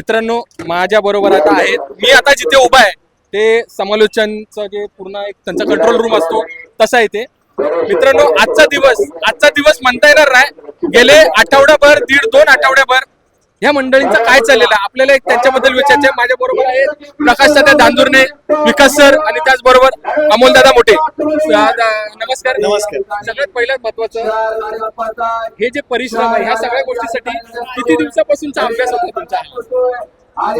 मित्रांनो माझ्या बरोबर आता आहेत. मी आता जिथे उभा आहे ते समालोचनचं जे पूर्ण एक त्यांचा कंट्रोल रूम असतो तसा आहे ते. मित्रांनो आजचा दिवस आजचा दिवस म्हणता येणार नाही. गेले आठवड्याभर दीड दोन आठवड्याभर या मंडळींचं काय चाललेलं आहे? आपल्याला एक त्यांच्याबद्दल विचारायचं आहे. माझ्या बरोबर आहेत प्रकाश दादा दांदुर्णे विकास सर आणि त्याचबरोबर अमोल दादा मोठे. नमस्कार. नमस्कार. सगळ्यात पहिल्यात महत्वाचं हे जे परिश्रम आहे ह्या सगळ्या गोष्टीसाठी किती दिवसापासूनचा अभ्यास होता तुमचा?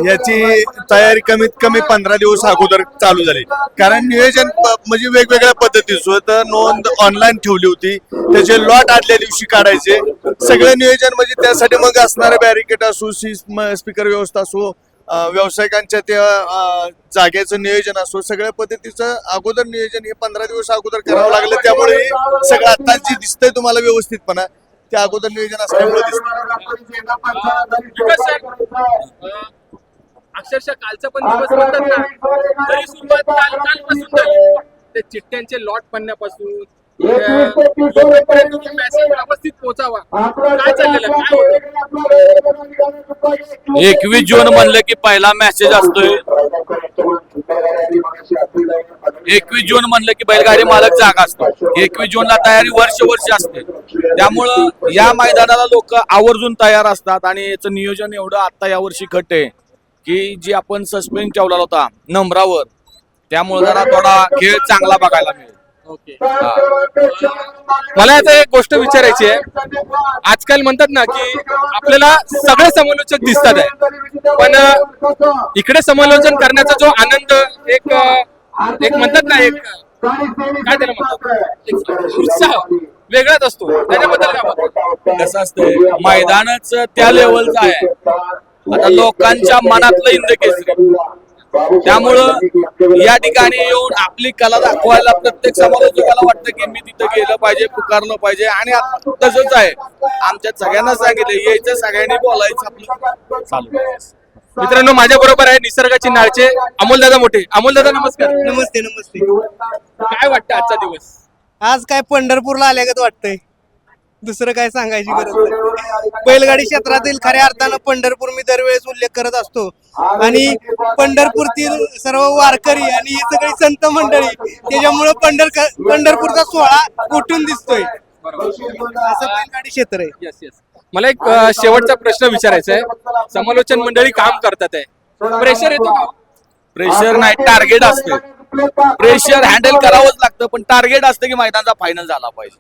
याची तयारी कमीत कमी पंधरा दिवस अगोदर चालू झाली. कारण नियोजन म्हणजे वेगवेगळ्या पद्धतीचं तर नोंद ऑनलाईन ठेवली होती. त्याचे लॉट आदल्या दिवशी काढायचे. सगळं नियोजन म्हणजे त्यासाठी मग असणारे बॅरिकेड असो स्पीकर व्यवस्था असो व्यावसायिकांच्या त्या जागेचं नियोजन असो सगळ्या पद्धतीचं अगोदर नियोजन हे पंधरा दिवस अगोदर करावं लागलं. त्यामुळे सगळं आता जे दिसतंय तुम्हाला व्यवस्थितपणा. ते अगोदर नियोजन असल्यामुळे दिसतं अक्षरशः कालचा पण दिवस म्हणतात ना. तरी सुरुवात काल कालपासून झाली ते चिठ्ठ्यांचे लॉट पडण्यापासून व्यवस्थित पोहोचावा. काय चाललेलं? एकवीस जून म्हणलं की पहिला मेसेज असतोय. एकवीस जून म्हणलं की बैलगाडी मालक जागा असतो. एकवीस जूनला तयारी वर्ष वर्ष असते. त्यामुळं या मैदानाला लोक आवर्जून तयार असतात आणि याचं नियोजन एवढं आता यावर्षी घट आहे. की जी आपण सस्पेंड ठेवला होता नंबरावर त्यामुळे जरा थोडा खेळ चांगला बघायला मिळेल. ओके. मला आता एक गोष्ट विचारायची आहे. आजकाल म्हणतात ना की आपल्याला सगळे समालोचक दिसतात आहे. पण इकडे समालोचन करण्याचा जो आनंद एक एक म्हणतात ना एक काय त्याला म्हणतात? एक उत्साह वेगळाच असतो. त्याच्याबद्दल काय म्हणतात? कसं असतंय. मैदानच त्या लेवलचं आहे. आता लोकांच्या मनातलं इंद केसरी त्यामुळं या ठिकाणी येऊन आपली कला दाखवायला प्रत्येक समालोचकाला वाटतं की मी तिथं गेलं पाहिजे पुकारलं पाहिजे आणि आता तसंच आहे. आमच्या सगळ्यांना सांगितलं यायचं सगळ्यांनी बोलायचं आपलं. चालू. मित्रांनो माझ्या बरोबर आहे निसर्गाची नाळचे अमोल दादा मोठे. अमोल दादा नमस्कार. नमस्ते नमस्ते. काय वाटतं आजचा दिवस? आज काय पंढरपूरला आल्यागत वाटतंय. दुसरं काय सांगायची गरज नाही. बैलगाडी क्षेत्रातील खऱ्या अर्थानं पंढरपूर मी दरवेळेस उल्लेख करत असतो. आणि पंढरपूरतील सर्व वारकरी आणि ही सगळी संत मंडळी त्याच्यामुळे पंढर पंढरपूरचा सोहळा कुठून दिसतोय. असं बैलगाडी क्षेत्र आहे. येस येस मला एक अं, शेवटचा प्रश्न विचारायचा आहे. समालोचन मंडळी काम करतात आहे. प्रेशर येतो का? प्रेशर नाही टार्गेट असतं. प्रेशर हँडल करावंच लागतं पण टार्गेट असतं की मैदानाचा फायनल झाला पाहिजे.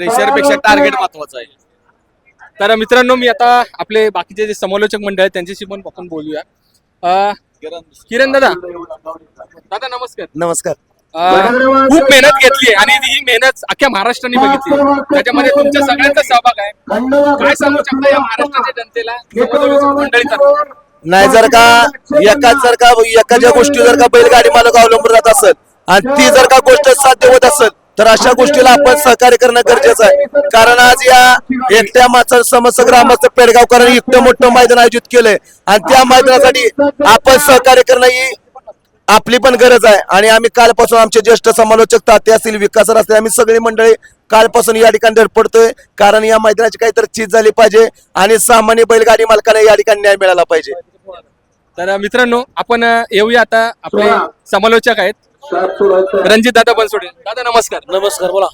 प्रेशरपेक्षा टार्गेट महत्वाचं आहे. तर मित्रांनो मी आता आपले बाकीचे जे समालोचक मंडळ आहेत त्यांच्याशी पण आपण बोलूया. अं, किरण दादा. दादा. नमस्कार. नमस्कर. अं, खूप मेहनत घेतली आणि ही मेहनत अख्ख्या महाराष्ट्राने बघितली त्याच्यामध्ये तुमच्या सगळ्यांचा सहभाग आहे. काय सांगू शकता या महाराष्ट्राच्या जनतेला? समालोचक नाही जर का एका जर का एखाद्या गोष्टी जर का बैलगाडी मालक अवलंबून राहत असत आणि ती जर का गोष्ट साध्य होत असत तर अशा गोष्टीला आपण सहकार्य करणं गरजेचं आहे. कारण आज या एकट्या माणसा समस्त ग्रामस्थ पेडगावकरांनी इतकं मोठं मैदान आयोजित केलंय. आणि त्या मैदानासाठी आपण सहकार्य करणं ही आपली पण गरज आहे. आणि आम्ही कालपासून आमचे ज्येष्ठ समालोचक ताते असतील विकासर असतील आम्ही सगळी मंडळी कालपासून या ठिकाणी धडपडतोय कारण या मैदानाची काहीतरी चीज झाली पाहिजे आणि सामान्य बैलगाडी मालकांना या ठिकाणी न्याय मिळाला पाहिजे. तर मित्रांनो आपण येऊया आता आपले समालोचक आहेत. रणजित दादा बनसोडे. दादा नमस्कार. नमस्कार बोला.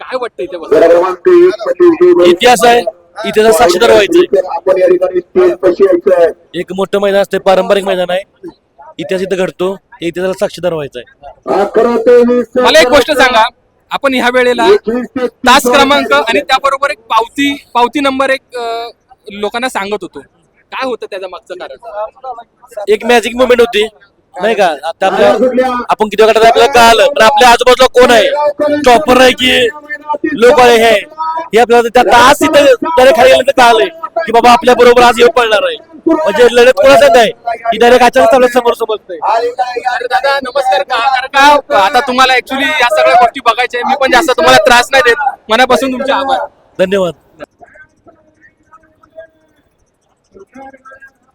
काय वाटतं इथे बसून? इतिहास आहे. इतिहास साक्षीदार व्हायचंय एक मोठं मैदान असते पारंपरिक मैदान आहे. इतिहास इथं घडतो. हे इतिहासाला साक्षीदार व्हायचंय मला एक गोष्ट सांगा. आपण ह्या वेळेला तास क्रमांक आणि त्याबरोबर एक पावती पावती नंबर एक लोकांना सांगत होतो. काय होतं त्याच्या मागचं कारण एक मॅजिक मुवमेंट होती. नाही का? आता आपल्या आपण किती वेळा आपल्याला कळालं पण आपल्या आजूबाजूला कोण आहे? टॉपर आहे की लोक आहे हे? हे आपल्याला त्या तास तिथे डायरेक्ट खाली गेल्यानंतर कळालंय की बाबा आपल्या बरोबर आज येऊ पडणार आहे. म्हणजे लढत कोणाचं नाही ही डायरेक्ट अचानक आपल्यासमोर समजतंय अरे दादा नमस्कार. का कारण का आता तुम्हाला ऍक्च्युली या सगळ्या गोष्टी बघायच्या आहे. मी पण जास्त तुम्हाला त्रास नाही देत. मनापासून तुमचे आभार. धन्यवाद.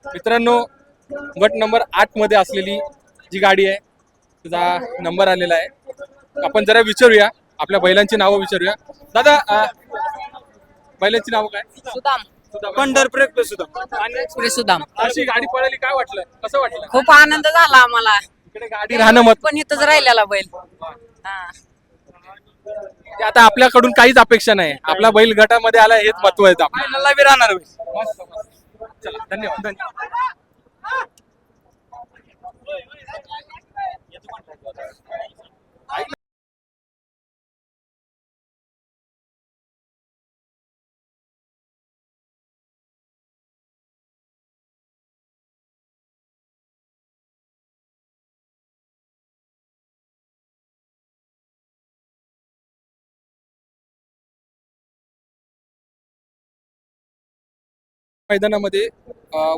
मित्रांनो गट नंबर आठमध्ये असलेली जी गाडी आहे तिचा नंबर आलेला आहे. आपण जरा विचारूया आपल्या बैलांची नावं विचारूया. दादा बैलांची नावं काय? सुदाम. सुद्धा पंढरपूर एक्सप्रेस सुद्धा आणि एक्सप्रेस सुद्धा अशी गाडी पळाली काय वाटलं? कसं वाटलं? खूप आनंद झाला आम्हाला. इकडे गाडी राहणं मत. पण इथंच राहिलेला बैल. हा. ते आता आपल्याकडून काहीच अपेक्षा नाही. आपला बैल गटामध्ये आला हेच महत्त्व आहे आपल्याला. राहणार धन्यवाद धन्यवाद. मैदानामध्ये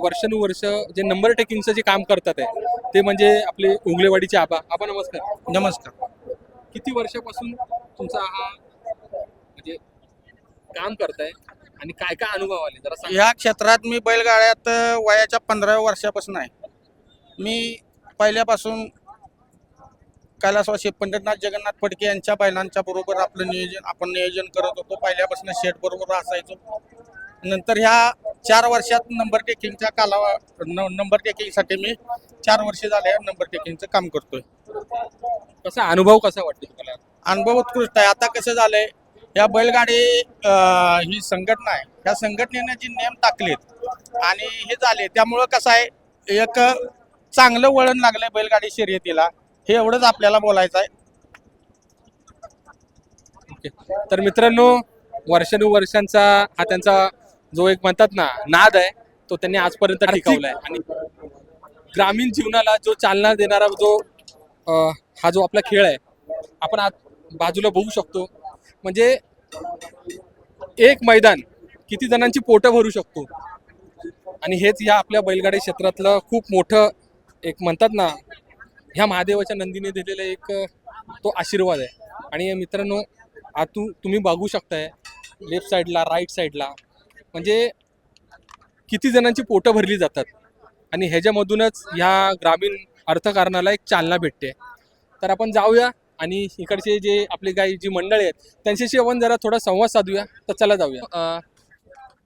वर्षानुवर्ष जे नंबर टेकिंगचं जे काम करतात आहे ते म्हणजे आपले उंगलेवाडीचे आबा. आबा नमस्कार. नमस्कार. किती वर्षापासून तुमचा हा म्हणजे काम करताय आणि काय काय अनुभव आले? जरा सांगा. ह्या क्षेत्रात मी बैलगाड्यात वयाच्या पंधराव्या वर्षापासून आहे. मी पहिल्यापासून कैलासवासी पंडितनाथ जगन्नाथ फडके यांच्या बैलांच्या बरोबर आपलं नियोजन आपण नियोजन करत होतो. पहिल्यापासून शेट बरोबर असायचो. नंतर ह्या चार वर्षात नंबर टेकिंगच्या कालावा नंबर टेकिंगसाठी मी चार वर्ष झाले नंबर टेकिंगचं काम करतोय. कसा अनुभव कसा वाटतो तुम्हाला? अनुभव उत्कृष्ट आहे. आता कसं झालंय या बैलगाडी ही संघटना आहे. या संघटनेने जे नियम टाकलेत आणि हे झाले त्यामुळं कसं आहे एक चांगलं वळण लागलंय बैलगाडी शर्यतीला. हे एवढंच आपल्याला बोलायचं आहे. तर मित्रांनो वर्षानुवर्षांचा हा त्यांचा जो एक म्हणतात ना नाद आहे तो त्यांनी आजपर्यंत टिकवलाय. आणि ग्रामीण जीवनाला जो चालना देणारा जो अं, हा जो आपला खेळ आहे आपण आज बाजूला बघू शकतो. म्हणजे एक मैदान किती जणांची पोटं भरू शकतो. आणि हेच या आपल्या बैलगाडी क्षेत्रातलं खूप मोठं एक म्हणतात ना ह्या महादेवाच्या नंदीने दिलेला एक अं, तो आशीर्वाद आहे. आणि मित्रांनो आतू तुम्ही बघू शकताय लेफ्ट साईडला राईट साईडला म्हणजे किती जणांची पोटं भरली जातात आणि ह्याच्यामधूनच ह्या ग्रामीण अर्थकारणाला एक चालना भेटते. तर आपण जाऊया आणि इकडचे जे आपले काही जी मंडळी आहेत त्यांच्याशी आपण जरा थोडा संवाद साधूया. तर चला जाऊया.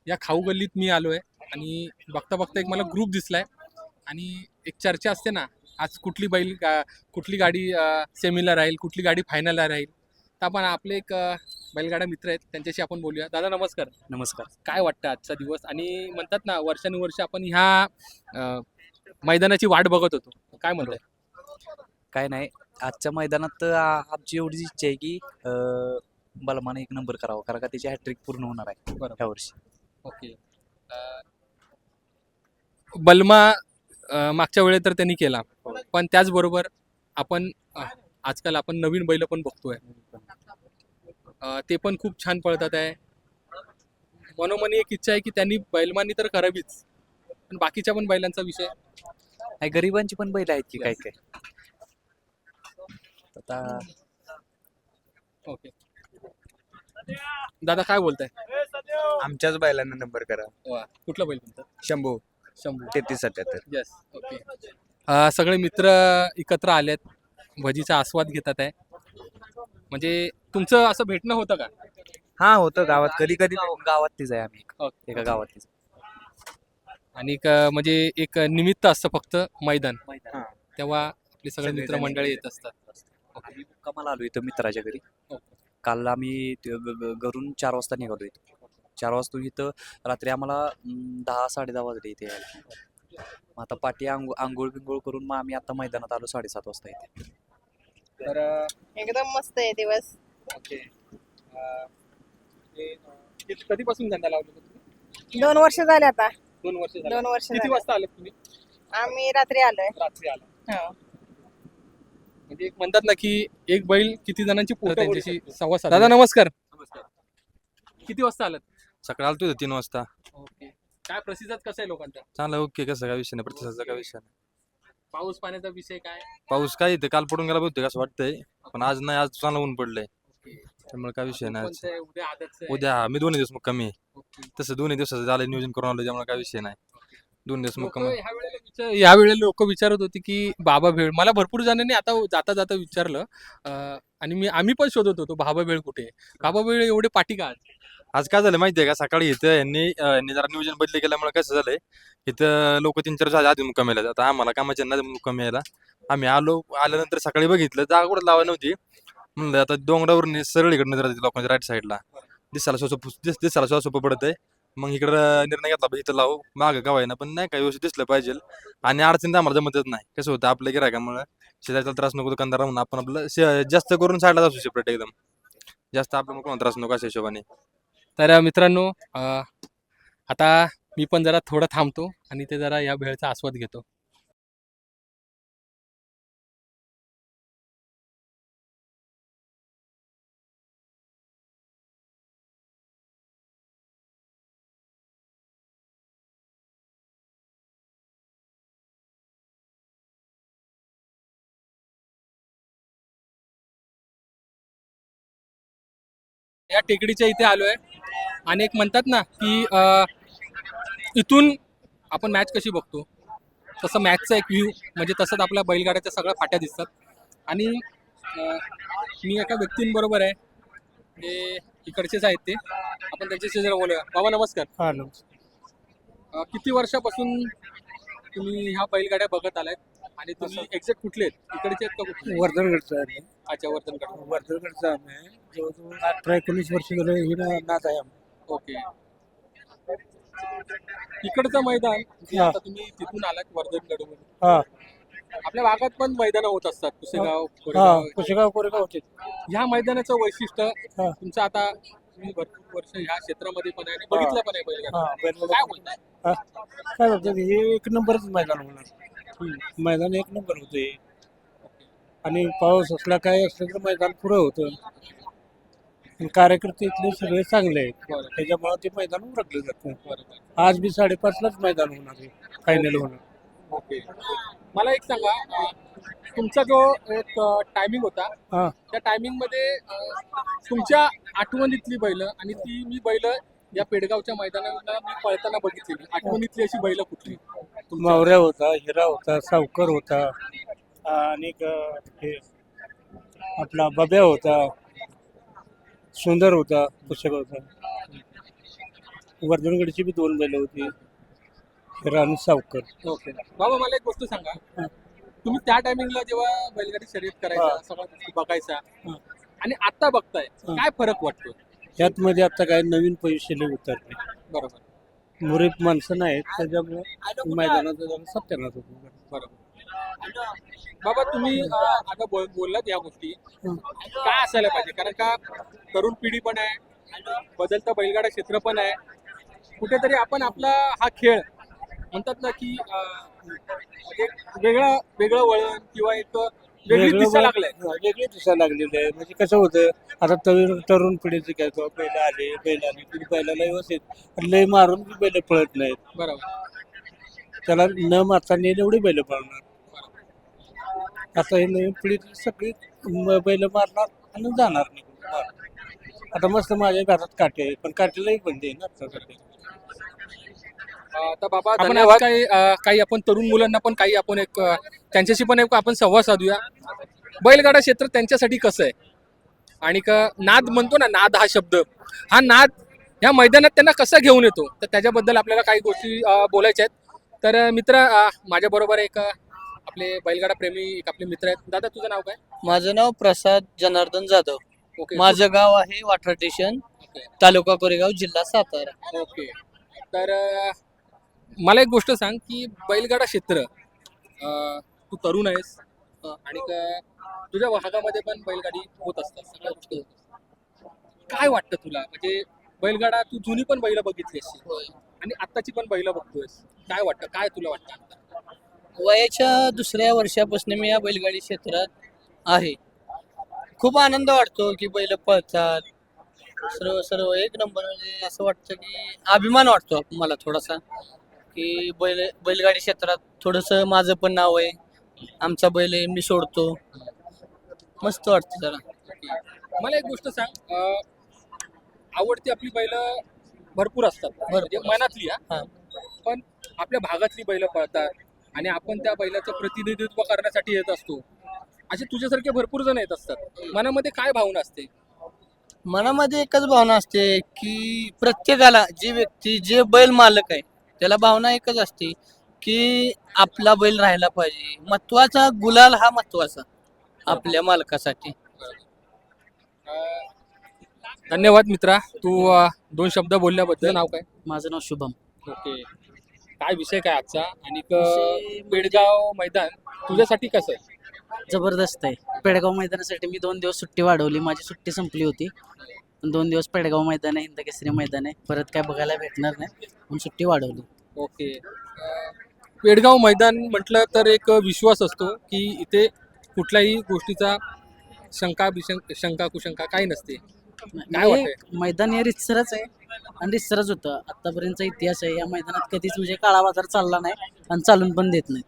या खाऊ गल्लीत मी आलो आहे आणि बघता बघता एक मला ग्रुप दिसलाय. आणि एक चर्चा असते ना आज कुठली बैल गा- कुठली गाडी सेमीला राहील कुठली गाडी फायनलला राहील. तर आपण आपले एक बैलगाडा मित्र आहेत त्यांच्याशी आपण बोलूया. दादा नमस्कार. नमस्कार. काय वाटतं आजचा दिवस? आणि म्हणतात ना वर्षानुवर्ष आपण ह्या मैदानाची वाट बघत होतो. काय म्हणताय? काय नाही. आजच्या मैदानात आमची एवढीच इच्छा आहे की बलमाने एक नंबर करावा कारण का त्याची हॅट्रिक पूर्ण होणार आहे बरोबर. ह्या वर्षी. ओके. बलमा मागच्या वेळेत तर त्यांनी केला. पण त्याचबरोबर आपण आजकाल आपण नवीन बैल पण बघतोय. ते पण खूप छान पळतात आहे. मनोमनी एक इच्छा आहे की त्यांनी बैलमानी तर करावीच. पण बाकीच्या पण बैलांचा विषय. नाही गरिबांची पण बैल आहेत की काय काय? आता ओके. दादा काय बोलताय? आमच्याच बैलांना नंबर करा. वा कुठला बैल तुमचा? शंभू. शंभू. तेहतीस सत्याहत्तर. येस ओके अ, सगळे मित्र एकत्र आलेत. भजीचा आस्वाद घेतात आहे. म्हणजे तुमचं असं भेटणं होतं का? हा होतं गावात. कधी कधी गाव- गावातलीच आहे आम्ही. एक- गावातलीच आणि एक, अ, म्हणजे एक निमित्त असतं फक्त मैदान. तेव्हा आपले सगळे सगळे मित्रमंडळी येत असतात. आम्ही मुक्कामाला आलो इथं मित्राच्या घरी. ओके. काल आम्ही ते ग- ग- घरून चार वाजता निघालो इथं. चार वाजता इथं रात्री आम्हाला अं, दहा साडे दहा वाजले इथे यायला. मग आता पाठी आंघोळ आंघोळ बिंघोळ करून मग आम्ही आता मैदानात आलो साडेसात वाजता इथे. तर एकदम मस्त आहे दिवस. ओके. अ, ते, अ, किती- कधीपासून धंदा लावला तुम्ही? दोन वर्ष झाले आता. दोन वर्ष झाली. दोन वर्ष किती झाले. वाजता आलात तुम्ही? आम्ही रात्री आलोय. रात्री आला. म्हणजे एक म्हणतात ना की एक बैल किती जणांची पोटं त्यांच्याशी संवाद दादा नमस्कार. किती वाजता आलात? सकाळी आलतो तीन वाजता. ओके. काय प्रतिसाद कसा आहे लोकांचा? चांगला ओके कसं काय विषय नाही प्रतिसादाचा काय विषय नाही. पाऊस पाण्याचा विषय काय? पाऊस काय इथं? काल पडून गेला बहुतेक असं वाटतंय. पण आज नाही आज चांगलं ऊन पडलंय. त्यामुळे काय विषय नाही आज. कोणतं आहे? उद्या आदतचं आहे. मी दोन्ही दिवस मग कमी ओके. तसं दोन्ही दिवसाचं झालं नियोजन करून आलं त्यामुळे काय विषय नाही. दोन दिवस मग लोकं कमी ह्या वेळेला लोक विचारत होते की बाबा भेळ मला भरपूर जणांनी आता जाता जाता विचारलं. अं, आणि मी आम्ही पण शोधत होतो बाबा भेळ कुठे? आहे? बाबा भेळ एवढे पाठी का आज? आज काय झालं माहितीये का? सकाळी इथं यांनी अं, यांनी जरा नियोजन बदली केल्यामुळे कसं झालंय इथं लोक तीन चार झाले आधी मुक्काम यायला. आता आम्हाला कामाच्या ना मुक्काम यायला. आम्ही आलो आल्यानंतर सकाळी बघितलं जागा कुठं लावा नव्हती. म्हणलं आता डोंगरावरून सरळ इकडनं जरा लोकांच्या राईट साईडला दिसायला सोसं दिस दिसायला सोसं सोपं पडत आहे मग इकडं निर्णय घेतला बा इथं लावू. मागं का ना पण नाही काही व्यवस्थित दिसलं पाहिजे. आणि अडचणीत आम्हाला जमतच नाही. कसं होतं आपल्या गिरायकामुळे शेजारचा त्रास नको दुकानदार म्हणून आपण आपलं शे- जास्त करून साईडला असू सेपरेट एकदम. जास्त आपल्याला कोण त्रास नको अशा हिशोबाने. तर मित्रांनो आता मी पण जरा थोडं थांबतो आणि ते जरा या भेळचा आस्वाद घेतो. या टेकडीच्या इथे आलो आहे एक म्हणतात ना की इथून आपण मॅच कशी बघतो? तसं मॅचचा एक व्ह्यू म्हणजे तसंच आपल्या बैलगाड्याच्या सगळ्या फाट्या दिसतात. आणि मी एका व्यक्तींबरोबर आहे. ते इकडचेच आहेत ते. आपण त्यांच्याशी जरा बोलूया. बाबा नमस्कार. हा अं, किती वर्षापासून तुम्ही ह्या बैलगाड्या बघत आलात आणि तुम्ही एक्झॅक्ट कुठले आहेत? इकडचे आहेत का कुठले वर्धनगडचं आहे अच्छा वर्धनगड वर्धनगडचं आम्ही. जवळजवळ अठरा एकोणीस वर्ष झालं ही ना- नाद आहे. ओके. इकडचं मैदान जे हा. आता तुम्ही तिथून आलात वर्धनगडवरून हा. आपल्या भागात पण मैदान होत असतात पुसेगाव हा. कोरेगाव. कुशेगाव कोरेगाव होते. ह्या मैदानाचं वैशिष्ट्य हा. तुमचं आता तुम्ही भरपूर वर्ष ह्या क्षेत्रामध्ये पण आहे आणि बघितलं पण आहे बैलगाडा हा बैलगाडा- काय बोलताय? हा. काय होतं हे एक नंबरच मैदान होणार. मैदान एक नंबर होते आणि पाऊस असला काय असलं तर मैदान पुरं होतं. आणि कार्यकर्ते इथले सगळे चांगले आहेत. त्याच्यामुळे ते मैदान उरकलं जातं. आज बी साडेपाचलाच मैदान होणार आहे. फायनल होणार. ओके. मला एक सांगा अं, तुमचा जो एक टायमिंग होता हा. त्या टायमिंगमध्ये अं, तुमच्या आठवणीतली बैल आणि ती मी बैल या पेडगावच्या मैदानाला मी पळताना बघितलेली आठवणीतली अशी बैल कुठली? मावऱ्या होता हिरा होता सावकर होता आणि हे आपला बब्या होता सुंदर होता पुस्तक होता वर्धनगडची बी दोन बैल होती हिरा आणि सावकर ओके बाबा मला एक गोष्ट सांगा हा. तुम्ही त्या टायमिंगला जेव्हा बैलगाडी शर्यत करायचा हा. सगळ्या गोष्टी बघायचा हा. आणि आता बघताय हा. काय फरक वाटतो यात मध्ये आता काय नवीन पैसे उतरले बरोबर मुरीत माणसं नाहीत त्याच्यामुळे मैदानात जरा सत्यानाच होतो बाबा तुम्ही अं, आता बोल बोललात या गोष्टी. काय असायला पाहिजे? कारण का तरुण पिढी पण आहे बदलतं बैलगाडा क्षेत्र पण आहे. कुठेतरी आपण आपला हा खेळ म्हणतात ना की अं, वेगळं वेगळं वळण किंवा एक वेगळी दिशा लागलाय वेगळी दिशा लागलेली आहे. म्हणजे कसं होतं आता तरुण तरुण पिढीचं काय तो बैल आले बैल आले की बैलाला व्यवस्थित. लय मारून बी बैल पळत नाहीत. बरोबर. त्याला न मारता नेल एवढी बैल पळणार. आता हे नवीन पिढी सगळी म- बैल मारणार आणि जाणार निघून आता मस्त माझ्या घरात काटे आहे पण काटेलाही बंदी आहे ना आता सध्या. बाबा धन्यवाद. काही अं, काही आपण तरुण मुलांना पण काही आपण एक अं, त्यांच्याशी पण एक आपण संवाद साधूया. बैलगाडा क्षेत्र त्यांच्यासाठी कसं आहे? आणि का नाद म्हणतो ना नाद हा शब्द. हा नाद ह्या मैदानात त्यांना कसा घेऊन येतो? तर त्याच्याबद्दल आपल्याला काही गोष्टी अं, बोलायच्या आहेत. तर अं, मित्र माझ्या बरोबर एक अं, आपले बैलगाडा प्रेमी एक आपले मित्र आहेत. दादा तुझं नाव काय? माझं नाव प्रसाद जनार्दन जाधव. ओके. माझं गाव आहे वाठा स्टेशन ओके. तालुका कोरेगाव जिल्हा सातारा. ओके. तर अं, मला एक गोष्ट सांग की बैलगाडा क्षेत्र तू तरुण आहेस आणि का तुझ्या भागामध्ये पण बैलगाडी होत असतात सगळ्या गोष्टी होत असतात. काय वाटतं तुला? म्हणजे बैलगाडा तू जुनी पण बैल बघितली असशील. आणि आत्ताची पण बैल बघतोयस. काय वाटतं? काय तुला वाटतं वयाच्या दुसऱ्या वर्षापासून मी या बैलगाडी क्षेत्रात आहे. खूप आनंद वाटतो की बैल पळतात. सर्व सर्व एक नंबर म्हणजे असं वाटतं की अभिमान वाटतो मला थोडासा. की बैल बैलगाडी क्षेत्रात थोडंसं माझं पण नाव आहे. आमचा बैल आहे मी सोडतो. मस्त वाटतं जरा. मला एक गोष्ट सांग अं, आवडती आपली बैल भरपूर असतात. म्हणजे मनातली हा. हा. पण आपल्या भागातली बैल पळतात आणि आपण त्या बैलाचं प्रतिनिधित्व करण्यासाठी येत असतो. असे तुझ्यासारखे भरपूर जण येत असतात. मनामध्ये काय भावना असते? मनामध्ये एकच भावना असते की प्रत्येकाला जी व्यक्ती जे बैल मालक आहे त्याला भावना एकच असते की आपला बैल राहायला पाहिजे. महत्त्वाचा गुलाल हा महत्त्वाचा आपल्या मालकासाठी. धन्यवाद मित्रा. तू अ, दोन शब्द बोलल्याबद्दल नाव काय? माझं नाव शुभम. ओके. काय विषय काय आजचा? आणि क- पेडगाव मैदान तुझ्यासाठी कसं आहे? जबरदस्त आहे. पेडगाव मैदानासाठी मी दोन दिवस सुट्टी वाढवली. माझी सुट्टी संपली होती. पण दोन दिवस पेडगाव मैदान आहे हिंदकेसरी मैदान आहे. परत काय बघायला भेटणार नाही. म्हणून सुट्टी वाढवली. ओके. अ, पेडगाव मैदान म्हटलं तर एक विश्वास असतो की इथे कुठल्याही गोष्टीचा शंका बिशंक शंका कुशंका काही नसते. काय हे? मैदान हे रितसरच आहे आणि रितसरच होतं. आतापर्यंतचा इतिहास आहे. या मैदानात कधीच म्हणजे काळा बाजार चालला नाही आणि चालून पण देत नाही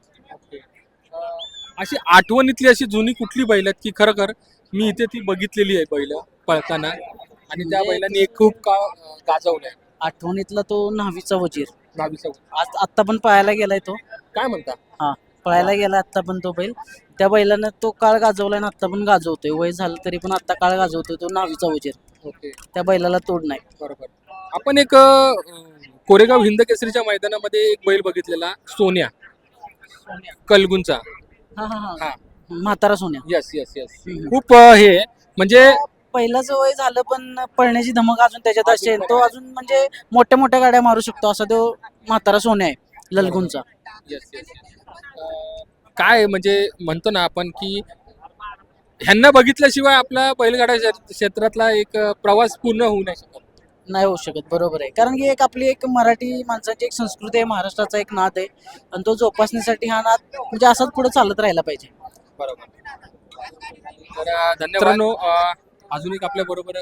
अशी आठवणीतली अशी जुनी कुठली बैल आहेत की खरोखर मी इथे ती बघितलेली आहे बैल पळताना? आणि त्या म्हणजे- बैलांनी एक खूप का गाजवलंय. आठवणीतला तो न्हावीचा वजीर. नावीचा आज आत्ता पण पळायला गेलाय तो. काय म्हणता? हा पळायला गेला आत्ता पण तो बैल. त्या बैलानं तो काळ गाजवलाय आणि आत्ता पण गाजवतोय. वय झालं तरी पण आत्ता काळ गाजवतोय तो न्हावीचा वजीर ओके. त्या बैलाला तोड नाही. बरोबर. आपण एक अ, कोरेगाव हिंद केसरीच्या मैदानामध्ये एक बैल बघितलेला सोन्या. कलगुंचा. हा हा हा. हा. म्हातारा सोन्या. यस यस यस हम्म. खूप अ, हे. म्हणजे पहिलाच वय झालं पण पळण्याची धमक अजून त्याच्यात असेल. तो अजून म्हणजे मोठ्या मोठ्या गाड्या मारू शकतो असा तो म्हातारा सोन्या आहे. अ, काय म्हणजे म्हणतो ना आपण की ह्यांना बघितल्याशिवाय आपला बैलगाडा क्षेत्र- क्षेत्रातला एक प्रवास पूर्ण होऊ नाही शकत. नाही होऊ शकत बरोबर आहे. कारण की एक आपली एक मराठी माणसाची एक संस्कृती आहे महाराष्ट्राचा एक नाद आहे. आणि तो जोपासण्यासाठी हा नाद म्हणजे असाच पुढे चालत राहायला पाहिजे. बरोबर. तर धन्यवाद. अजून एक आपल्या बरोबर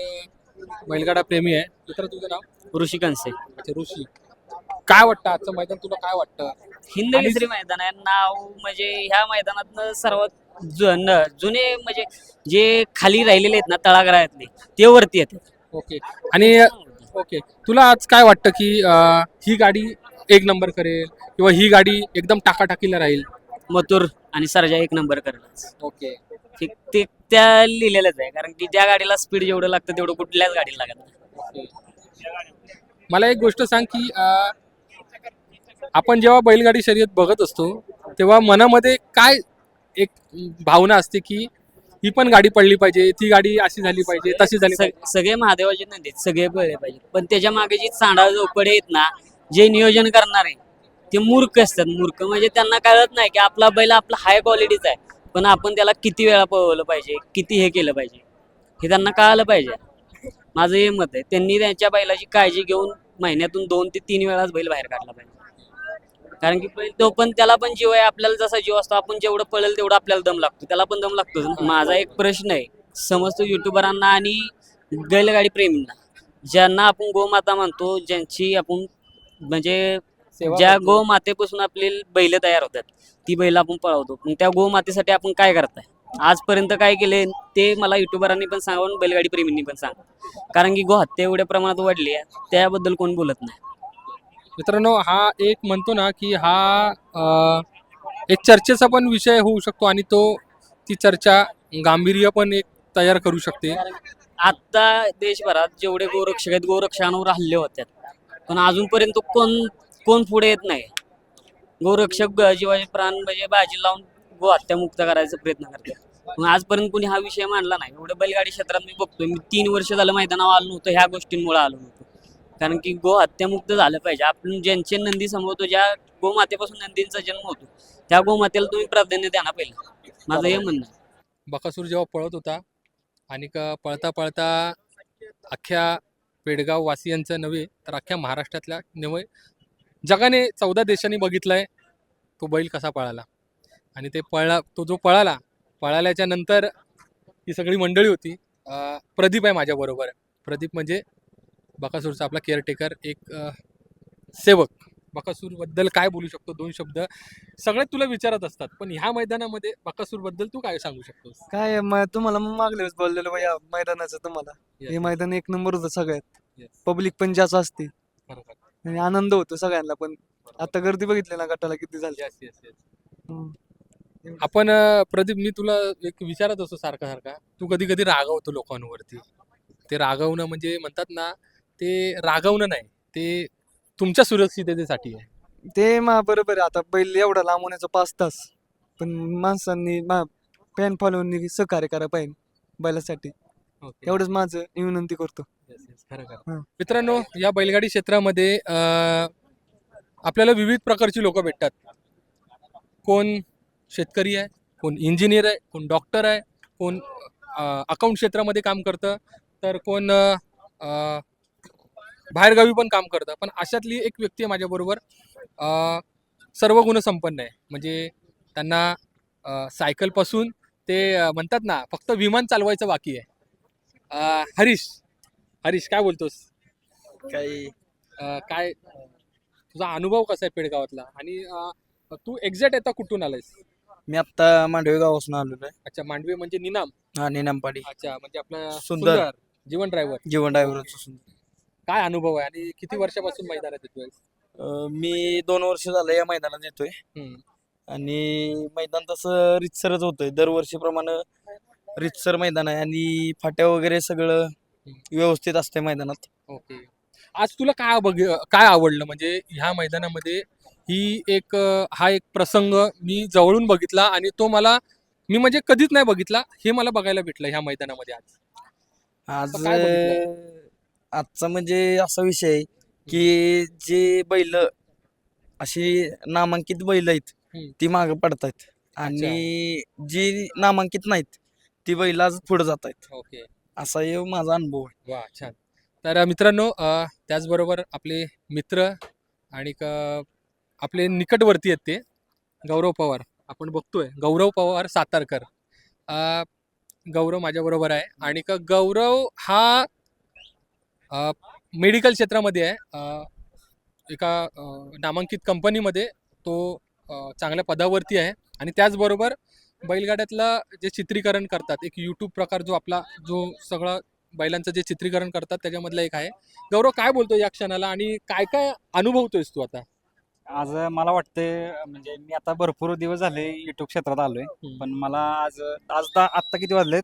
बैलगाडा प्रेमी आहे. मित्र तुझं नाव? ऋषी कंसे अच्छा ऋषी. काय वाटतं आजचं मैदान तुला काय वाटतं? हिंद आणि- केसरी मैदान आहे. नाव म्हणजे ह्या मैदानातनं सर्वात जुन जुने म्हणजे जे खाली राहिलेले आहेत ना तळागाळातले ते वरती येतात ओके. आणि ओके. तुला आज काय वाटतं की अ, ही गाडी एक नंबर करेल किंवा ही गाडी एकदम टाकाटाकीला राहील? मथुर आणि सरजा एक नंबर करायला ओके. ते ते त्या लिहिलेलंच आहे. की ज्या गाडीला स्पीड जेवढं लागतं तेवढं कुठल्याच गाडीला लागत नाही. मला एक गोष्ट सांग की अ, आपण जेव्हा बैलगाडी शर्यत बघत असतो तेव्हा मनामध्ये काय एक भावना असते की ही पण गाडी पडली पाहिजे ती गाडी अशी झाली पाहिजे तशी झाली पाहिजे? सग- सगळे महादेवाचे नंदी सगळे पळले पाहिजे. पण त्याच्यामागे जी चांडा चौकडे आहेत ना जे नियोजन करणार आहे ते मूर्ख असतात. मूर्ख म्हणजे त्यांना कळत नाही की आपला बैल आपला हाय क्वालिटीचा आहे. पण आपण त्याला किती वेळा पळवलं पाहिजे किती हे केलं पाहिजे. हे त्यांना कळालं पाहिजे. माझं हे मत आहे. त्यांनी त्यांच्या बैलाची काळजी घेऊन महिन्यातून दोन ते तीन वेळाच बैल बाहेर काढला पाहिजे. कारण की बैल तो पण त्याला पण जीव आहे. आपल्याला जसा जीव असतो आपण जेवढं पळेल तेवढं आपल्याला दम लागतो. त्याला पण दम लागतो माझा एक प्रश्न आहे. समजतो युट्यूबरांना आणि बैलगाडी प्रेमींना ज्यांना आपण गोमाता म्हणतो ज्यांची आपण म्हणजे ज्या. गोमातेपासून आपली बैल तयार होतात ती बैल आपण पळवतो. पण त्या गोमातेसाठी आपण काय करताय? आजपर्यंत काय केले ते मला युट्यूबरांनी पण सांगावं आणि बैलगाडी प्रेमींनी पण सांगा. कारण की गोहत्या एवढ्या प्रमाणात वाढली आहे त्याबद्दल कोण बोलत नाही. मित्रांनो हा एक म्हणतो ना की हा अ, एक चर्चेचा पण विषय होऊ शकतो आणि तो ती चर्चा गांभीर्य पण एक तयार करू शकते. आता देशभरात जेवढे गोरक्षक आहेत गोरक्षकांवर हल्ले होतात पण अजूनपर्यंत कोण कोण पुढे येत नाही. गोरक्षक ग- जीवाचे प्राण म्हणजे बाजी लावून गो हत्यामुक्त करायचा प्रयत्न करतात मग आजपर्यंत कोणी हा विषय मांडला नाही. एवढं बैलगाडी क्षेत्रात मी बघतोय. मी तीन वर्ष झालं मैदानावर आलो नव्हतं. ह्या गोष्टींमुळे आलो नव्हतो. कारण की गो हत्यामुक्त झालं पाहिजे. आपण ज्यांचे नंदी समोरतो ज्या गोमातेपासून नंदींचा जन्म होतो त्या गोमातेला तुम्ही प्राधान्य द्या ना पहिलं. माझं हे म्हणणं आहे. बकासूर जेव्हा पळत होता आणि पळता पळता अख्ख्या पेडगाव वासियांचं नव्हे तर अख्ख्या महाराष्ट्रातल्या नव्हे जगाने चौदा देशांनी बघितलाय तो बैल कसा पळाला. आणि ते पळला तो जो पळाला पळाल्याच्या नंतर ही सगळी मंडळी होती. प्रदीप आहे माझ्याबरोबर प्रदीप म्हणजे बकासूरचा आपला केअरटेकर एक सेवक. बकासूरबद्दल काय बोलू शकतो? दोन शब्द सगळे तुला विचारत असतात. पण ह्या मैदानामध्ये बकासूरबद्दल तू काय सांगू शकतोस? काय म- तुम्हाला मग मागल्या वेळेस बोललेलो या मैदानाचं तुम्हाला. हे मैदान एक नंबर होतं सगळ्यात. पब्लिक पण जास्त असते. आणि आनंद होतो सगळ्यांना पण आता गर्दी बघितली ना गटाला किती झाली. आपण अं, प्रदीप मी तुला एक विचारत असतो सारखा सारखा तू कधी कधी रागवतो लोकांवरती. ते रागवणं म्हणजे म्हणतात ना ते रागवणं नाही ते तुमच्या सुरक्षिततेसाठी आहे. ते मा बरोबर आहे. आता बैल एवढा लांब होण्याचं पाच तास. पण माणसांनी मा फॅन फॉलोअरनी सहकार्य करा पाहिजे बैलासाठी. एवढंच माझं मी विनंती करतो. खरं खरं. हं. मित्रांनो या बैलगाडी क्षेत्रामध्ये अं, आपल्याला विविध प्रकारची लोक भेटतात. कोण शेतकरी आहे कोण इंजिनियर आहे कोण डॉक्टर आहे कोण अकाउंट क्षेत्रामध्ये काम करतं तर कोण बाहेरगावी पण काम करतं. पण अशातली एक व्यक्ती आहे माझ्याबरोबर सर्व गुणसंपन्न आहे. म्हणजे त्यांना सायकलपासून ते म्हणतात ना फक्त विमान चालवायचं बाकी आहे. हरीश हरीश काय बोलतोस? काही. काय तुझा अनुभव कसा आहे पेडगावातला? आणि तू एक्झॅक्ट आता कुठून आलायस? मी आता मांडवे गावापासून आलेलो आहे. अच्छा मांडवे म्हणजे निनाम? हा निनामपाडी. अच्छा म्हणजे आपला सुंदर. सुंदर जीवन ड्रायव्हर जीवन ड्रायव्हरचं काय अनुभव आहे आणि किती वर्षापासून मैदानात येतोय? मी दोन वर्ष झालं या मैदानात येतोय. हम्म. आणि मैदान तसं रितसरच होतंय. दरवर्षीप्रमाणे रितसर मैदान आहे आणि फाट्या वगैरे सगळं व्यवस्थित असते मैदानात. ओके. आज तुला काय बघ काय आवडलं? म्हणजे ह्या मैदानामध्ये ही एक हा एक प्रसंग मी जवळून बघितला आणि तो मला मी म्हणजे कधीच नाही बघितला हे मला बघायला भेटलं ह्या मैदानामध्ये आज. आज काय बघितलं? आजचा म्हणजे असा विषय आहे की जे बैल अशी नामांकित बैल आहेत हम्म. ती मागे पडतायत. आणि जी नामांकित नाहीत ती बैल आज पुढे जात आहेत ओके. असा हे माझा अनुभव आहे. वा छान. तर मित्रांनो अ, त्याचबरोबर आपले मित्र आणि आपले निकटवर्ती आहेत ते. गौरव पवार. आपण बघतोय. गौरव पवार सातारकर. गौरव माझ्याबरोबर आहे. आणि का गौरव हा मेडिकल क्षेत्रामध्ये आहे. एका नामांकित कंपनीमध्ये तो चांगल्या पदावरती आहे. आणि त्याचबरोबर बैलगाड्यातलं जे चित्रीकरण करतात एक यूट्यूब प्रकार जो आपला जो सगळं बैलांचं जे चित्रीकरण करतात त्याच्यामधलं एक आहे. गौरव काय बोलतो या क्षणाला? आणि काय काय अनुभवतोयस तू आता? आज मला वाटते म्हणजे मी आता भरपूर दिवस झाले युट्यूब क्षेत्रात आलोय हम्म. पण मला आज आज दा- आत्ता किती वाजलेत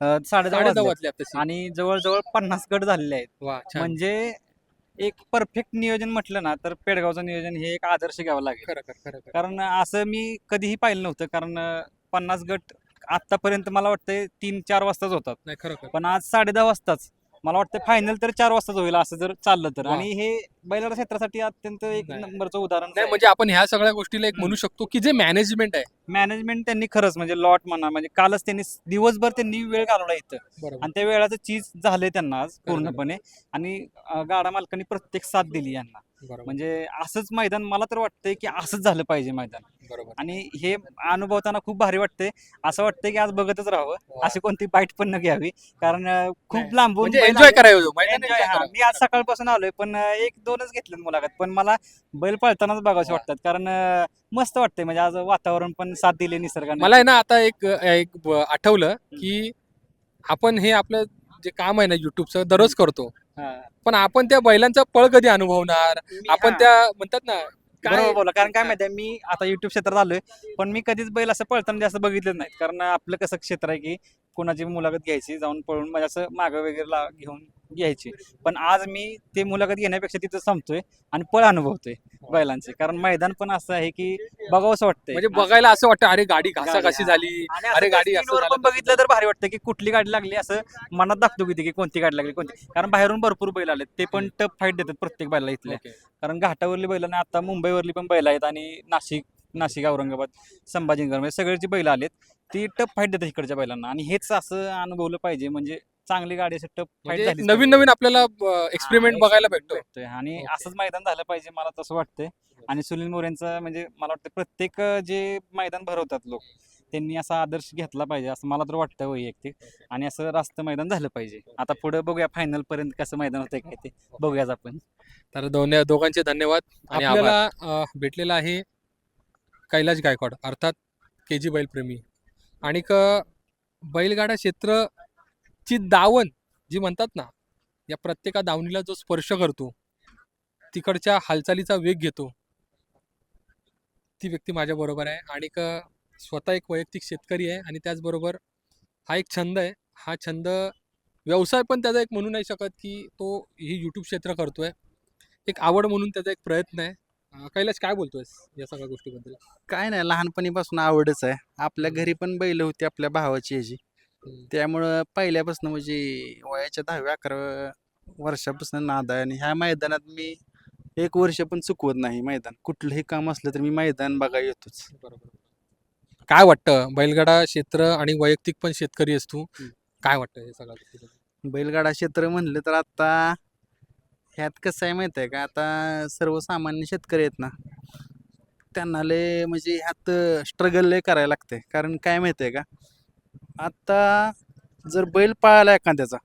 अं, साडेदहा साडेदहा वाजलेत. वाजले आताशी. आणि जवळजवळ पन्नास गट झालेले आहेत वा छान म्हणजे एक परफेक्ट नियोजन म्हटलं ना तर पेडगावचं नियोजन हे एक आदर्श घ्यावं लागेल खरं खरं खरं खरं. कारण असं मी कधीही पाहिलं नव्हतं कारण अं, पन्नास गट आतापर्यंत मला वाटतं तीन चार वाजताच होतात नाही खरं खरं पण आज साडे दहा वाजताच मला वाटतं फायनल तर चार वाजताच होईल असं जर चाललं तर. आणि हे बैलगाडा क्षेत्रासाठी अत्यंत एक नाही. नंबरचं उदाहरण नाही म्हणजे आपण ह्या सगळ्या गोष्टीला एक म्हणू शकतो की जे मॅनेजमेंट आहे. मॅनेजमेंट त्यांनी खरंच म्हणजे लॉट म्हणा म्हणजे कालच त्यांनी स- दिवसभर त्यांनी वेळ घालवला इथं. आणि त्या वेळाचं चीज झालंय त्यांना आज बरोबर. पूर्णपणे. आणि अं, गाडा मालकांनी प्रत्येक साथ दिली यांना. बरोबर. म्हणजे असंच मैदान मला तर वाटतंय की असंच झालं पाहिजे मैदान. बरोबर. आणि हे अनुभवताना खूप भारी वाटतंय. असं वाटतंय की आज बघतच राहावं. अशी कोणती बाईट पण न घ्यावी. कारण खूप. लांबून म्हणजे एन्जॉय आले. करायचं हा. मी आज सकाळपासून आलोय पण एक दोनच घेतले मुलाखत. पण मला बैल पळतानाच बघायचे वा. वाटतात. कारण मस्त वाटतंय. म्हणजे आज वातावरण पण साथ दिले निसर्गाने. मला ना आता एक एक आठवलं की आपण हे आपलं जे काम आहे ना युट्यूबचं दररोज करतो. हा. पण आपण त्या बैलांचा पळ कधी अनुभवणार? आपण हा. त्या म्हणतात ना बरोबर बोला कारण काय. माहितीये मी आता युट्यूब क्षेत्रात आलोय पण मी कधीच बैल असं पळताना जास्त बघितलं नाही. कारण आपलं कसं क्षेत्र आहे की कोणाची मुलाखत घ्यायची जाऊन पळून म्हणजे असं मागं वगैरे ला- घेऊन घ्यायची. पण आज मी ते मुलाखत घेण्यापेक्षा तिथं थांबतोय आणि पळ अनुभवतोय. बैलांचे. कारण मैदान पण असं आहे की बघावंसं वाटतंय. म्हणजे बघायला असं वाटतं अरे गाडी घासा कशी. झाली? आणि अरे गाडी असं screen वर झालं, पण बघितलं तर भारी वाटतं की कुठली गाडी लागली असं मनात दाखतो किती की कोणती गाडी लागली कोणती. कारण बाहेरून भरपूर बैल आलेत. ते पण टफ फाईट देतात प्रत्येक बैला इथले. ओके. कारण घाटावरली बैल आणि आता मुंबईवरली पण बैल आहेत आणि नाशिक नाशिक औरंगाबाद संभाजीनगर म्हणजे सगळ्याची बैल आलेत. ती टप फाईट देतात इकडच्या बैलांना. आणि हेच असं अनुभवलं पाहिजे म्हणजे चांगली गाडी असं टप म्हणजे नवीन नवीन आपल्याला एक्सपेरिमेंट बघायला भेटतो. आणि. असंच मैदान झालं पाहिजे मला तसं वाटतंय. आणि सुनील मोरेंचं म्हणजे मला वाटतं प्रत्येक अं, जे मैदान भरवतात लोक त्यांनी असा आदर्श घेतला पाहिजे असं मला तर वाटतं वैयक्तिक. आणि असं रास्त मैदान झालं पाहिजे. आता पुढे बघूया फायनल पर्यंत कसं मैदान होतंय काय ते. बघूयाच आपण. तर दोन्ही दोघांचे धन्यवाद. आणि आपल्याला अ, भेटलेला आहे कैलाश गायकवाड अर्थात के जी बैलप्रेमी. आणि क बैलगाडा क्षेत्रची दावण जी म्हणतात ना या प्रत्येका दावणीला जो स्पर्श करतो तिकडच्या हालचालीचा वेग घेतो. ती व्यक्ती माझ्या बरोबर आहे आणि क स्वतः एक वैयक्तिक शेतकरी आहे आणि त्याचबरोबर हा एक छंद आहे. हा छंद व्यवसाय पण त्याचा एक म्हणू नाही शकत की तो ही यूट्यूब क्षेत्र करतोय. एक आवड म्हणून त्याचा एक प्रयत्न आहे. कैलाश काय बोलतोयस या सगळ्या गोष्टीबद्दल? काय नाही लहानपणीपासून आवडच आहे. आपल्या घरी पण बैल होती आपल्या भावाची ह्याची. त्यामुळं पहिल्यापासून म्हणजे वयाच्या दहाव्या अकराव्या वर्षापासून नाद आहे. आणि ह्या मैदानात मी एक वर्ष पण चुकवत नाही मैदान. कुठलंही काम असलं तर मी मैदान बघा येतोच. बरोबर. काय वाटतं? बैलगाडा क्षेत्र आणि वैयक्तिक पण शेतकरी असतो काय वाटतं हे गोष्टीबद्दल? बैलगाडा क्षेत्र म्हणलं तर आता ह्यात कसं आहे माहिती आहे का? आता सर्वसामान्य शेतकरी आहेत ना त्यांना लय म्हणजे ह्यात स्ट्रगल लय करायला लागते कारण काय माहिती आहे का? आता जर बैल पळाला एखाद्याचा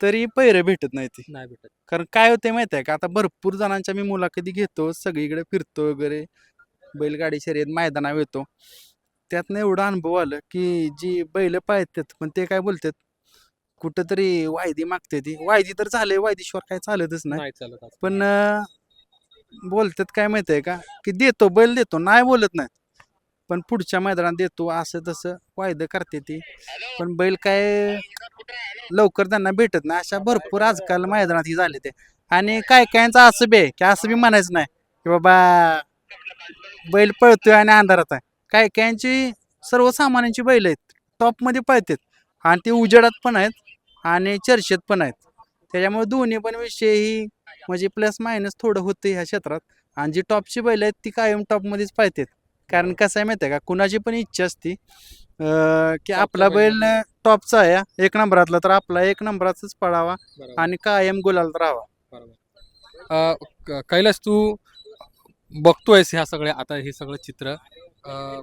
तरी पैरे भेटत नाही ती. नाही भेटत. कारण काय होते माहिती आहे का? आता भरपूर जणांच्या मी मुलाखती घेतो सगळीकडे फिरतो वगैरे बैलगाडी शर्यत मैदानावर येतो. त्यातनं एवढं अनुभव आलं की जी बैल पाळतात पण ते काय बोलतात कुठंतरी वायदी मागते ती. वायदी तर झाले वायदीशिवाय काय चालतच नाही. नाही चालत आज. पण अं, बोलतात काय माहिती आहे का? की देतो बैल देतो नाही बोलत नाही पण पुढच्या मैदानात देतो असं तसं वायद करते ती. पण बैल काय लवकर त्यांना भेटत नाही. अशा भरपूर आजकाल मैदानात ही झाले ते. आणि काय कायचं असं बी आहे की असं बी म्हणायचं नाही की बाबा बैल पळतोय आणि अंधारात आहे. काय कायांची सर्वसामान्यांची बैल आहेत. टॉपमध्ये पळतात. आणि ते उजेडात पण आहेत आणि चर्चेत पण आहेत. त्याच्यामुळे दोन्ही पण विषय ही म्हणजे प्लस मायनस थोडं होतं ह्या क्षेत्रात. आणि जी टॉपची बैल आहेत ती कायम टॉपमध्येच पाहतात कारण कसं आहे माहिती आहे का? कुणाची पण इच्छा असती अं, की आपला बैल टॉपचा आहे एक नंबरातला तर आपला एक नंबराचाच पडावा बरोबर. आणि कायम गुलाल राहावा. अं, क- कैलास तू बघतोयस ह्या सगळ्या आता हे सगळं चित्र. अं,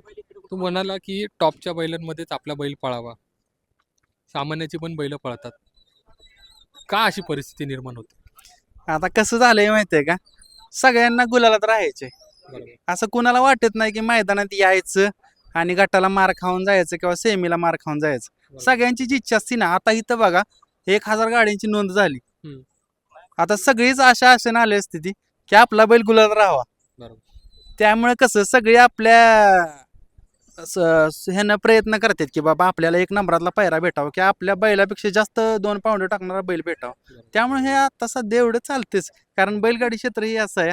तू म्हणाला की टॉपच्या बैलांमध्येच आपला बैल पळावा. सामान्याची पण बैल पळतात. का अशी परिस्थिती निर्माण होते? आता कसं झालंय माहितीये का? सगळ्यांना गुलालात राहायचे असं कुणाला वाटत नाही की मैदानात यायचं आणि गटाला मार खाऊन जायचं किंवा सेमीला मार खाऊन जायचं. सगळ्यांची जी इच्छा असते ना आता इथं बघा एक हजार गाड्यांची नोंद झाली. आता सगळीच आशा आशेने आली असते ती की आपला बैल गुलाल राहावा. त्यामुळे कसं सगळे आपल्या ह्यानं प्रयत्न करतात की बाबा आपल्याला एक नंबरातला पायरा भेटावा की आपल्या बैलापेक्षा जास्त दोन पाऊंड टाकणारा बैल भेटावा. त्यामुळे हे आता सध्या एवढं चालतेच कारण बैलगाडी क्षेत्र हे असं आहे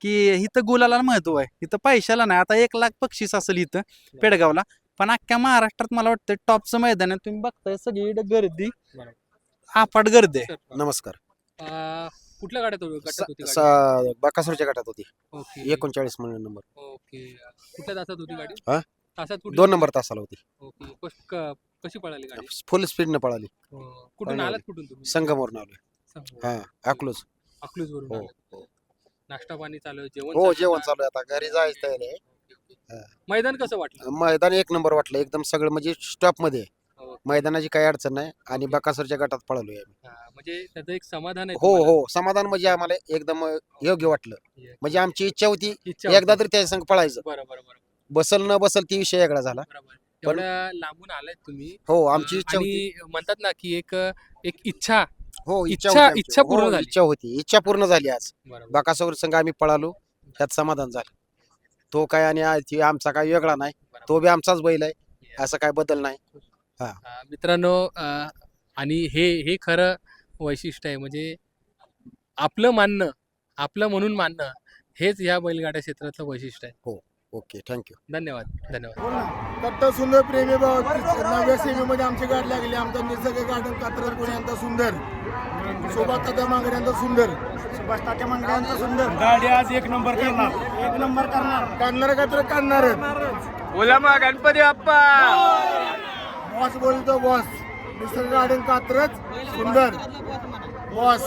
की इथं गुलाला महत्त्व आहे. इथं पैशाला नाही. आता एक लाख बक्षीस असेल इथं पेडगावला. पण अख्ख्या महाराष्ट्रात मला वाटतं टॉपचं मैदान आहे. तुम्ही बघताय सगळीकडे गर्दी. आपाट गर्दी आहे. नमस्कार. अं, कुठल्या गाड्यात होती- गटात होती गाडी? बाकासूरच्या गटात होती. ओके. एकोणचाळीस म्हणून नंबर. ओके. कुठल्या तासात होती गाडी? हा? तासात कुठली दोन? नंबर तासाला होती. ओके. कश- क- कशी पळाली गाडी? फुल स्पीडनं पळाली. कुठून पळाली. आलात कुठून तुम्ही? संगमवरून आलोय. हा अकलूज. अकलूज वरून हो. नाश्ता पाणी चालू आहे जेवण हो चालू जेवण आहे? चालू आहे आता घरी जायचं तयारी आहे मैदान कसं वाटलं? मैदान एक नंबर वाटलं एकदम सगळं म्हणजे स्टॉपमध्ये आहे. हो. मैदानाची काही अडचण नाही आणि बकासूरच्या गटात पळालोय आम्ही. हा, म्हणजे त्याचं एक समाधान आहे हो तुम्हाला. हो समाधान म्हणजे आम्हाला एकदम योग्य वाटलं. Yeah. म्हणजे आमची इच्छा होती इच्छा एकदा होती. तरी त्या संग पळायचं. बरं बरं बरं. बसल न बसल ती विषय वेगळा झाला. बरोबर. एवढ्या लांबून आलाय तुम्ही. हो आमची इच्छा होती. आणि म्हणतात ना की एक एक इच्छा हो इच्छा इच्छा- होती आमची. इच्छा पूर्ण हो, झाली. इच्छा होती. इच्छा पूर्ण झाली आज. बरोबर. बकासूर संघ आम्ही पळालो. ह्यात समाधान झालं. तो काय आणि आ- ती आमचा काय वेगळा नाही. तो बी आमचाच बैल आहे. असं काय बदल नाही. अं, मित्रांनो अं, आणि हे हे खरं वैशिष्ट्य आहे. म्हणजे आपलं मानणं आपलं म्हणून मानणं हेच या बैलगाड्या क्षेत्रातलं वैशिष्ट्य आहे. हो. Okay thank you. धन्यवाद धन्यवाद. कट्टा सुंदर प्रेमी भाव नव्या सेमीमध्ये आमची गाडी लागली. आमचा निसर्ग गार्डन कात्रज पुण्यांचा सुंदर. सुभाष तात्या मांगड्यांचा सुंदर. सुभाष तात्या मांगड्यांचा सुंदर. गाडी आज एक नंबर करणार. एक नंबर करणार. करणार का तर करणारच बोला मग गणपती बाप्पा. बॉस बोलतो बॉस. निसर्ग गार्डन कात्रज सुंदर. बॉस.